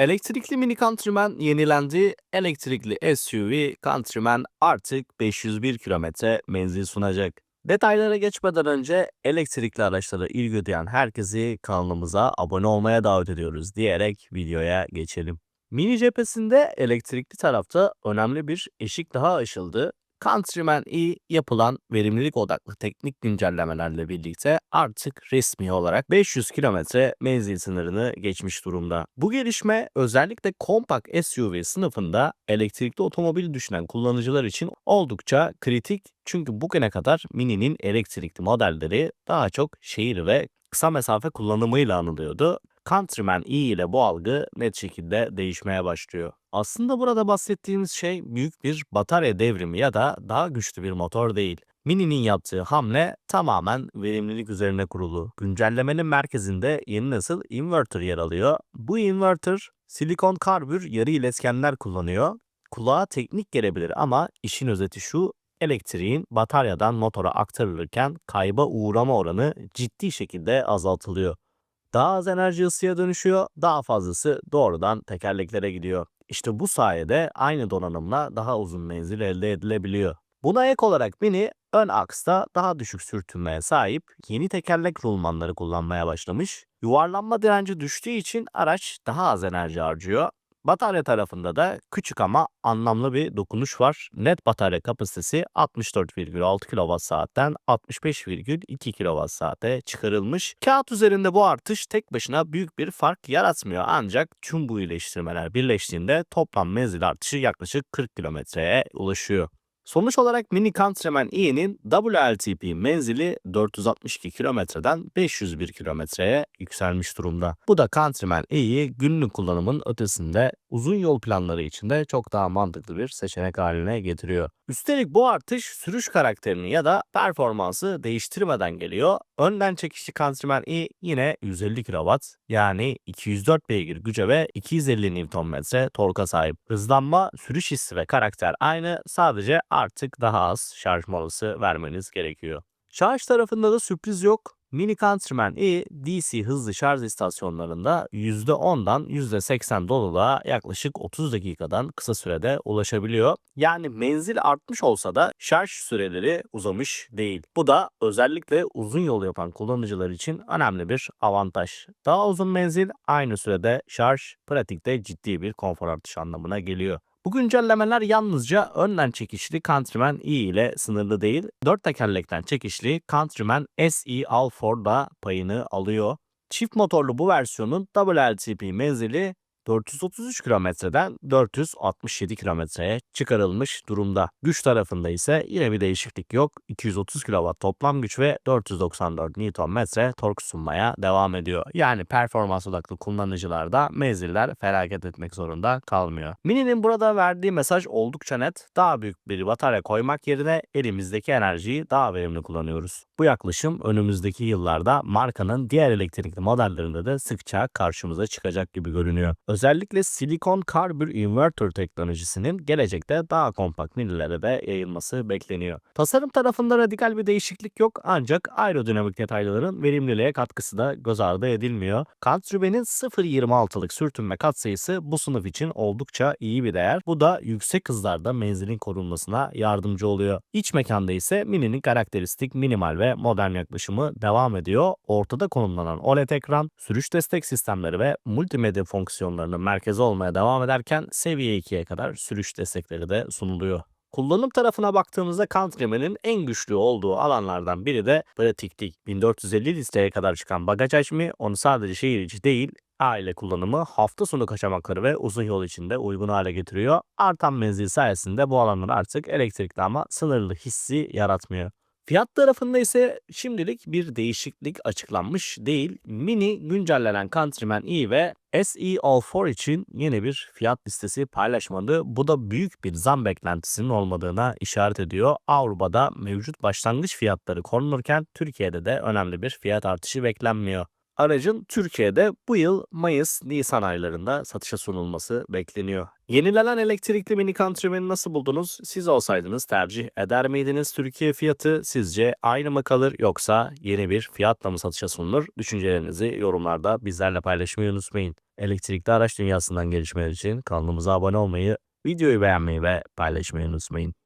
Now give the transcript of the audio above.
Elektrikli mini Countryman yenilendi. Elektrikli SUV Countryman artık 501 kilometre menzil sunacak. Detaylara geçmeden önce elektrikli araçlara ilgi duyan herkesi kanalımıza abone olmaya davet ediyoruz diyerek videoya geçelim. Mini cephesinde elektrikli tarafta önemli bir eşik daha aşıldı. Countryman E yapılan verimlilik odaklı teknik güncellemelerle birlikte artık resmi olarak 500 kilometre menzil sınırını geçmiş durumda. Bu gelişme özellikle kompakt SUV sınıfında elektrikli otomobil düşünen kullanıcılar için oldukça kritik. Çünkü bugüne kadar Mini'nin elektrikli modelleri daha çok şehir ve kısa mesafe kullanımıyla anılıyordu. Countryman E ile bu algı net şekilde değişmeye başlıyor. Aslında burada bahsettiğimiz şey büyük bir batarya devrimi ya da daha güçlü bir motor değil. Mini'nin yaptığı hamle tamamen verimlilik üzerine kurulu. Güncellemenin merkezinde yeni nesil inverter yer alıyor. Bu inverter silikon karbür yarı iletkenler kullanıyor. Kulağa teknik gelebilir ama işin özeti şu elektriğin bataryadan motora aktarılırken kayba uğrama oranı ciddi şekilde azaltılıyor. Daha az enerji ısıya dönüşüyor, daha fazlası doğrudan tekerleklere gidiyor. İşte bu sayede aynı donanımla daha uzun menzil elde edilebiliyor. Buna ek olarak Mini ön aksta daha düşük sürtünmeye sahip yeni tekerlek rulmanları kullanmaya başlamış. Yuvarlanma direnci düştüğü için araç daha az enerji harcıyor. Batarya tarafında da küçük ama anlamlı bir dokunuş var. Net batarya kapasitesi 64,6 kWh'den 65,2 kWh'e çıkarılmış. Kağıt üzerinde bu artış tek başına büyük bir fark yaratmıyor ancak tüm bu iyileştirmeler birleştiğinde toplam menzil artışı yaklaşık 40 kilometreye ulaşıyor. Sonuç olarak Mini Countryman E'nin WLTP menzili 462 kilometreden 501 kilometreye yükselmiş durumda. Bu da Countryman E'yi günlük kullanımın ötesinde uzun yol planları için de çok daha mantıklı bir seçenek haline getiriyor. Üstelik bu artış sürüş karakterini ya da performansı değiştirmeden geliyor. Önden çekişli Countryman E yine 150 kW yani 204 beygir güce ve 250 Nm torka sahip. Hızlanma, sürüş hissi ve karakter aynı sadece artık daha az şarj molası vermeniz gerekiyor. Şarj tarafında da sürpriz yok. Mini Countryman E DC hızlı şarj istasyonlarında %10'dan %80 doluluğa yaklaşık 30 dakikadan kısa sürede ulaşabiliyor. Yani menzil artmış olsa da şarj süreleri uzamış değil. Bu da özellikle uzun yol yapan kullanıcılar için önemli bir avantaj. Daha uzun menzil aynı sürede şarj pratikte ciddi bir konfor artışı anlamına geliyor. Bu güncellemeler yalnızca önden çekişli Countryman E ile sınırlı değil, dört tekerlekten çekişli Countryman SE All4 da payını alıyor. Çift motorlu bu versiyonun WLTP menzili 433 kilometreden 467 kilometreye çıkarılmış durumda. Güç tarafında ise yine bir değişiklik yok. 230 kW toplam güç ve 494 Nm tork sunmaya devam ediyor. Yani performans odaklı kullanıcılarda menziller felaket etmek zorunda kalmıyor. Mini'nin burada verdiği mesaj oldukça net. Daha büyük bir batarya koymak yerine elimizdeki enerjiyi daha verimli kullanıyoruz. Bu yaklaşım önümüzdeki yıllarda markanın diğer elektrikli modellerinde de sıkça karşımıza çıkacak gibi görünüyor. Özellikle silikon karbür inverter teknolojisinin gelecekte daha kompakt minilere de yayılması bekleniyor. Tasarım tarafında radikal bir değişiklik yok ancak aerodinamik detayların verimliliğe katkısı da göz ardı edilmiyor. Countryman'in 0.26'lık sürtünme katsayısı bu sınıf için oldukça iyi bir değer. Bu da yüksek hızlarda menzilin korunmasına yardımcı oluyor. İç mekanda ise Mini'nin karakteristik minimal ve modern yaklaşımı devam ediyor. Ortada konumlanan OLED ekran, sürüş destek sistemleri ve multimedya fonksiyonlarının merkezi olmaya devam ederken seviye 2'ye kadar sürüş destekleri de sunuluyor. Kullanım tarafına baktığımızda Countryman'in en güçlü olduğu alanlardan biri de pratiklik. 1450 litreye kadar çıkan bagaj hacmi onu sadece şehir içi değil aile kullanımı, hafta sonu kaçamakları ve uzun yol içinde uygun hale getiriyor. Artan menzil sayesinde bu alanlar artık elektrikli ama sınırlı hissi yaratmıyor. Fiyat tarafında ise şimdilik bir değişiklik açıklanmış değil. Mini güncellenen Countryman E ve SE All4 için yeni bir fiyat listesi paylaşmadı. Bu da büyük bir zam beklentisinin olmadığına işaret ediyor. Avrupa'da mevcut başlangıç fiyatları korunurken Türkiye'de de önemli bir fiyat artışı beklenmiyor. Aracın Türkiye'de bu yıl Mayıs-Nisan aylarında satışa sunulması bekleniyor. Yenilenen elektrikli Mini Countryman'i nasıl buldunuz? Siz olsaydınız tercih eder miydiniz? Türkiye fiyatı sizce aynı mı kalır yoksa yeni bir fiyatla mı satışa sunulur? Düşüncelerinizi yorumlarda bizlerle paylaşmayı unutmayın. Elektrikli araç dünyasından gelişmeler için kanalımıza abone olmayı, videoyu beğenmeyi ve paylaşmayı unutmayın.